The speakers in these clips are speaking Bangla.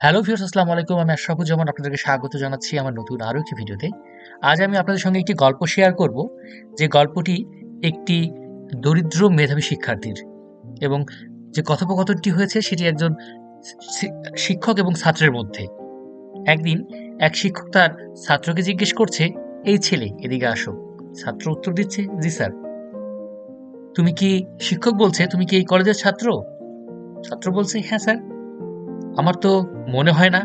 হ্যালো ভিউয়ার্স আসসালামু আলাইকুম। আমি আশরাফুজ্জামান, আপনাদেরকে স্বাগত জানাচ্ছি আমার নতুন আরও একটি ভিডিওতে। আজ আমি আপনাদের সঙ্গে একটি গল্প শেয়ার করব, যে গল্পটি একটি দরিদ্র মেধাবী শিক্ষার্থীর এবং যে কথোপকথনটি হয়েছে সেটি একজন শিক্ষক এবং ছাত্রের মধ্যে। একদিন এক শিক্ষক তার ছাত্রকে জিজ্ঞেস করছে, এই ছেলে, এদিকে আসো। ছাত্র উত্তর দিচ্ছে, জি স্যার। তুমি কি শিক্ষক বলছে? তুমি কি এই কলেজের ছাত্র? ছাত্র বলছে হ্যাঁ স্যার। আমার তো মনে হয় না।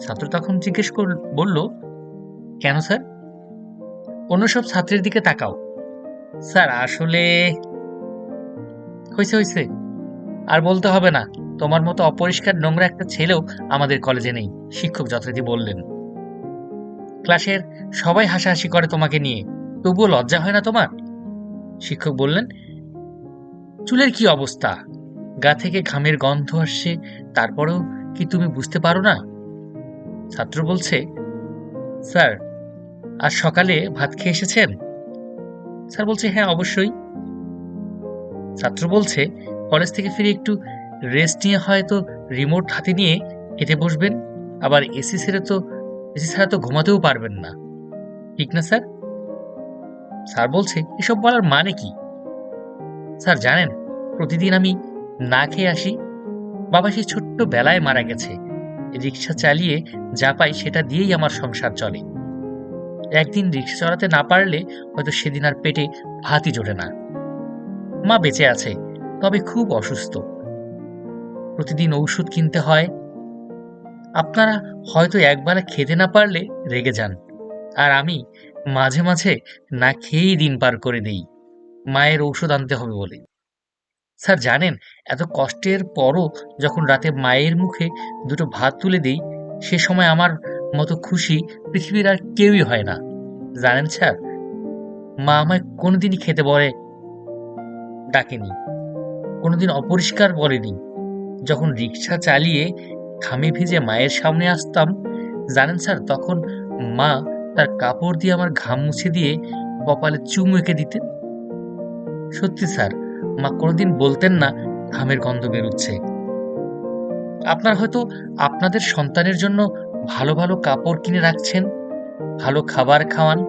ছাত্র তখন জিজ্ঞেস কর, বলল, কেন স্যার? অন্য সব ছাত্রের দিকে তাকাও। স্যার, আসলে হয়েছে হয়েছে আর বলতে হবে না, তোমার মতো অপরিষ্কার নোংরা একটা ছেলেও আমাদের কলেজে নেই, শিক্ষক যথারীতি বললেন। ক্লাসের সবাই হাসাহাসি করে তোমাকে নিয়ে, তবুও লজ্জা হয় না তোমার? শিক্ষক বললেন, চুলের কি অবস্থা? গা থেকে ঘামের গন্ধ আসছে তারপরেও কি তুমি বুঝতে পারো না? ছাত্র বলছে, স্যার, আজ সকালে ভাত খেয়ে এসেছেন? স্যার বলছে হ্যাঁ অবশ্যই। ছাত্র বলছে, কলেজ থেকে ফিরে একটু রেস্ট নিয়ে হয়তো রিমোট হাতে নিয়ে হেঁটে বসবেন, আবার এসি ছেড়ে তো, এসি ছাড়া তো ঘুমাতেও পারবেন না। ঠিক না, স্যার? স্যার বলছে, এসব বলার মানে কি? স্যার জানেন, প্রতিদিন আমি না খেয়ে আসি বাবা সেই ছোট্ট বেলায় মারা গেছে। রিক্সা চালিয়ে যা পাই সেটা দিয়েই আমার সংসার চলে। একদিন রিক্সা চালাতে না পারলে হয়তো সেদিন আর পেটে ভাতই জোটে না। মা বেঁচে আছে, তবে খুব অসুস্থ। প্রতিদিন ঔষধ কিনতে হয়। আপনারা হয়তো একবেলা খেতে না পারলে রেগে যান। আর আমি মাঝে মাঝে না খেয়েই দিন পার করে দেই। মায়ের ঔষধ আনতে হবে বলে। স্যার, জানেন, এত কষ্টের পরও যখন রাতে মায়ের মুখে দুটো ভাত তুলে দিই, সে সময় আমার মতো খুশি পৃথিবীর আর কেউই হয় না। জানেন স্যার, মা আমায় কোনোদিনই খেতে বলে, ডাকেনি। কোনোদিন অপরিষ্কার বলেনি। যখন রিক্সা চালিয়ে ঘামে ভিজে মায়ের সামনে আসতাম, জানেন স্যার, তখন মা তার কাপড় দিয়ে আমার ঘাম মুছে দিয়ে কপালে চুমু এঁকে দিতেন। সত্যি স্যার মা কোনোদিন বলতেন না ঘামের গন্ধ বেরোচ্ছে। আপনার হয়তো আপনাদের সন্তানের জন্য ভালো ভালো কাপড় কিনে রাখছেন, ভালো খাবার খাওয়ান।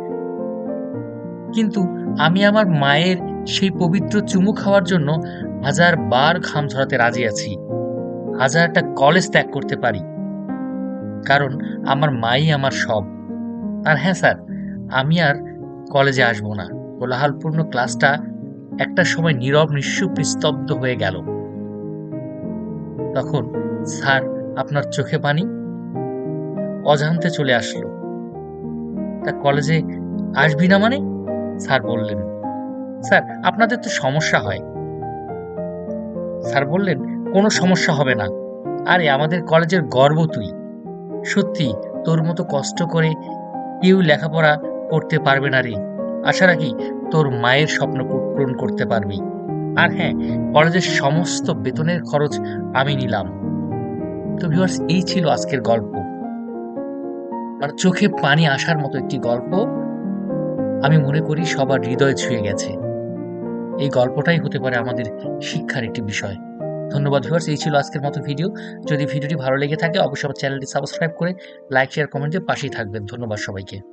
কিন্তু আমি আমার মায়ের সেই পবিত্র চুমু খাওয়ার জন্য হাজার বার ঘাম ঝরাতে রাজি আছি। হাজারটা কলেজ ত্যাগ করতে পারি। কারণ আমার মাই আমার সব। আর হ্যাঁ স্যার, আমি আর কলেজে আসব না। কোলাহলপূর্ণ ক্লাসটা একটা সময় নীরব নিঃশুপ নিস্তব্ধ হয়ে গেল। তখন স্যার আপনার চোখে পানি অজান্তে চলে আসলো। তা কলেজে আসবি না মানে? স্যার বললেন, স্যার, আপনাদের তো সমস্যা হয়। স্যার বললেন, কোনো সমস্যা হবে না। আরে, আমাদের কলেজের গর্ব তুই। সত্যি, তোর মতো কষ্ট করে কেউ লেখাপড়া করতে পারবে না রে। আশা রাখি তোর মায়ের স্বপ্ন পূরণ করতে পারবি। আর হ্যাঁ কলেজের সমস্ত বেতনের খরচ আমি নিলাম। তো ভিউয়ার্স এই ছিল আজকের গল্প। মানে চোখে পানি আসার মতো একটি গল্প। আমি মনে করি সবার হৃদয় ছুঁয়ে গেছে। এই গল্পটাই হতে পারে আমাদের শিক্ষার একটি বিষয়। ধন্যবাদ ভিউয়ার্স এই ছিল আজকের মতো ভিডিও যদি ভিডিওটি ভালো লেগে থাকে, অবশ্যই আমার চ্যানেলটি সাবস্ক্রাইব করে লাইক শেয়ার কমেন্টে পাশেই থাকবেন। ধন্যবাদ সবাইকে।